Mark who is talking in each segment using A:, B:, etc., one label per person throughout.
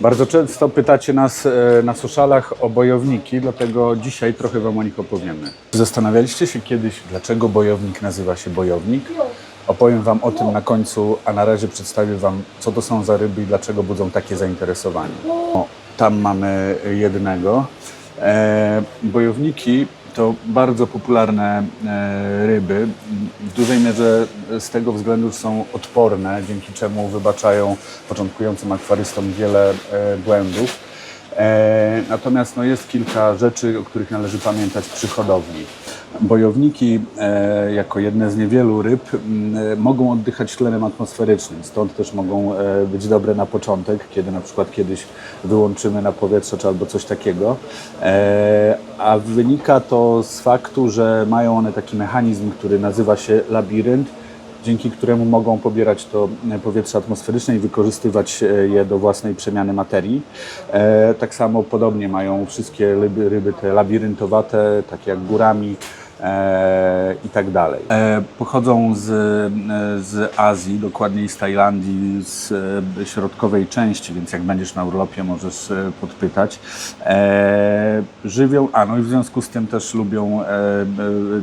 A: Bardzo często pytacie nas e, na socialach o bojowniki, dlatego dzisiaj trochę Wam o nich opowiemy. Zastanawialiście się kiedyś, dlaczego bojownik nazywa się bojownik? Opowiem Wam o tym na końcu, a na razie przedstawię Wam, co to są za ryby i dlaczego budzą takie zainteresowanie. O, tam mamy jednego. E, bojowniki to bardzo popularne e, ryby. W dużej mierze z tego względu są odporne, dzięki czemu wybaczają początkującym akwarystom wiele e, błędów. E, Natomiast no, jest kilka rzeczy, o których należy pamiętać przy hodowli. Bojowniki, jako jedne z niewielu ryb, mogą oddychać tlenem atmosferycznym, stąd też mogą być dobre na początek, kiedy na przykład kiedyś wyłączymy na powietrze czy albo coś takiego. A wynika to z faktu, że mają one taki mechanizm, który nazywa się labirynt, dzięki któremu mogą pobierać to e, powietrze atmosferyczne i wykorzystywać e, je do własnej przemiany materii. E, Tak samo podobnie mają wszystkie ryby, ryby te labiryntowate, takie jak górami i tak dalej. Pochodzą z, z Azji, dokładniej z Tajlandii, z środkowej części, więc jak będziesz na urlopie możesz podpytać. Żywią, a no i w związku z tym też lubią e, e,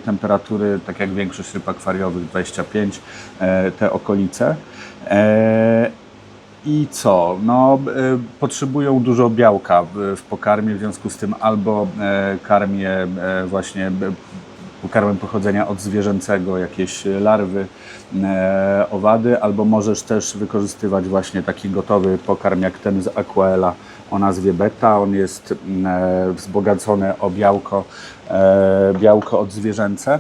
A: temperatury, tak jak większość ryb akwariowych, 25, e, te okolice. I co? No, potrzebują dużo białka w, pokarmie, w związku z tym albo karmię właśnie pokarmem pochodzenia odzwierzęcego, jakieś larwy, e, owady, albo możesz też wykorzystywać właśnie taki gotowy pokarm jak ten z Aquaela o nazwie beta. On jest mm, e, wzbogacony o białko, e, białko odzwierzęce.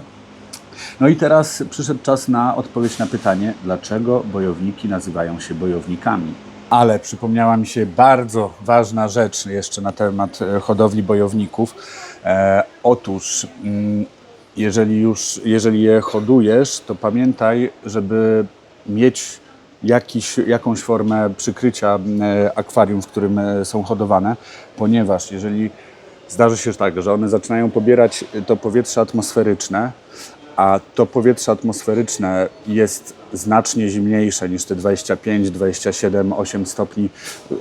A: No i teraz przyszedł czas na odpowiedź na pytanie, dlaczego bojowniki nazywają się bojownikami. Ale przypomniała mi się bardzo ważna rzecz jeszcze na temat hodowli bojowników. E, otóż, mm, jeżeli już, jeżeli je hodujesz, to pamiętaj, żeby mieć jakiś, jakąś formę przykrycia e, akwarium, w którym e, są hodowane, ponieważ jeżeli zdarzy się tak, że one zaczynają pobierać to powietrze atmosferyczne, a to powietrze atmosferyczne jest znacznie zimniejsze niż te 25, 27, 8 stopni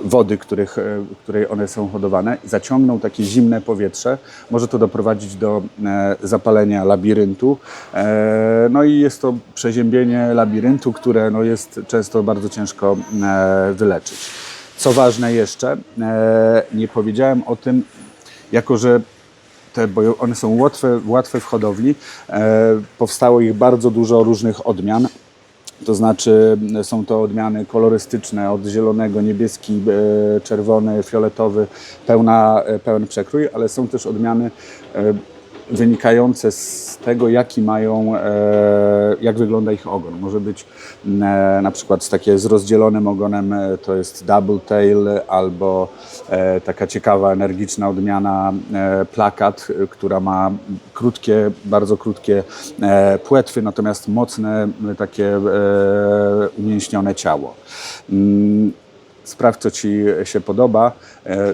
A: wody, których, e, której one są hodowane, zaciągną takie zimne powietrze, może to doprowadzić do e, zapalenia labiryntu. E, No i jest to przeziębienie labiryntu, które no, jest często bardzo ciężko wyleczyć. Co ważne jeszcze, nie powiedziałem o tym, jako że te bojo, one są łatwe, łatwe w hodowli. E, powstało ich bardzo dużo różnych odmian. To znaczy są to odmiany kolorystyczne od zielonego, niebieski, e, czerwony, fioletowy, pełna, e, pełen przekrój, ale są też odmiany wynikające z tego, jaki mają, e, jak wygląda ich ogon. Może być m, e, na przykład takie z rozdzielonym ogonem, e, to jest double tail, albo taka ciekawa, energiczna odmiana plakat, która ma krótkie, bardzo krótkie płetwy, natomiast mocne, takie umięśnione ciało. Mm, Sprawdź, co Ci się podoba,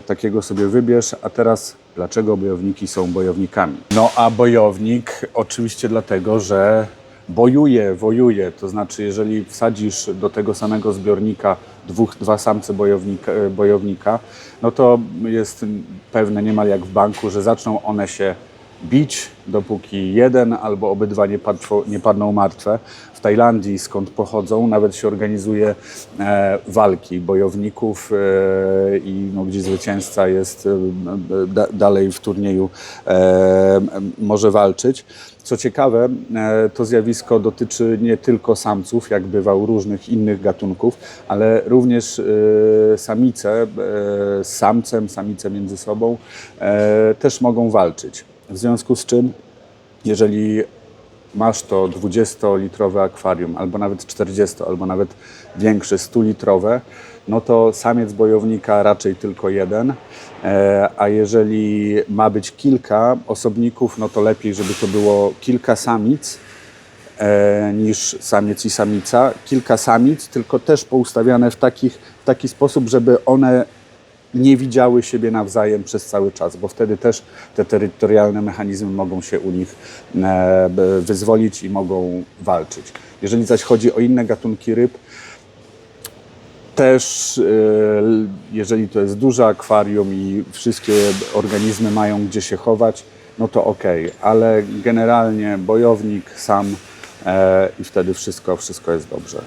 A: takiego sobie wybierz. A teraz, dlaczego bojowniki są bojownikami? No a bojownik oczywiście dlatego, że bojuje, wojuje. To znaczy, jeżeli wsadzisz do tego samego zbiornika dwóch, dwa samce bojownika, e, bojownika, no to jest pewne niemal jak w banku, że zaczną one się bić, dopóki jeden albo obydwa nie, padło, nie padną martwe. W Tajlandii, skąd pochodzą, nawet się organizuje e, walki bojowników e, i no, gdzie zwycięzca jest e, da, dalej w turnieju e, może walczyć. Co ciekawe, e, to zjawisko dotyczy nie tylko samców, jak bywa u różnych innych gatunków, ale również e, samice e, z samcem, samice między sobą e, też mogą walczyć. W związku z czym, jeżeli masz to 20-litrowe akwarium, albo nawet 40, albo nawet większe, 100-litrowe, no to samiec bojownika raczej tylko jeden, e, a jeżeli ma być kilka osobników, no to lepiej, żeby to było kilka samic, e, niż samiec i samica. Kilka samic, tylko też poustawiane w, takich, w taki sposób, żeby one nie widziały siebie nawzajem przez cały czas, bo wtedy też te terytorialne mechanizmy mogą się u nich e, wyzwolić i mogą walczyć. Jeżeli zaś chodzi o inne gatunki ryb, też, e, jeżeli to jest duże akwarium i wszystkie organizmy mają gdzie się chować, no to ok, ale generalnie bojownik sam e, i wtedy wszystko, wszystko jest dobrze.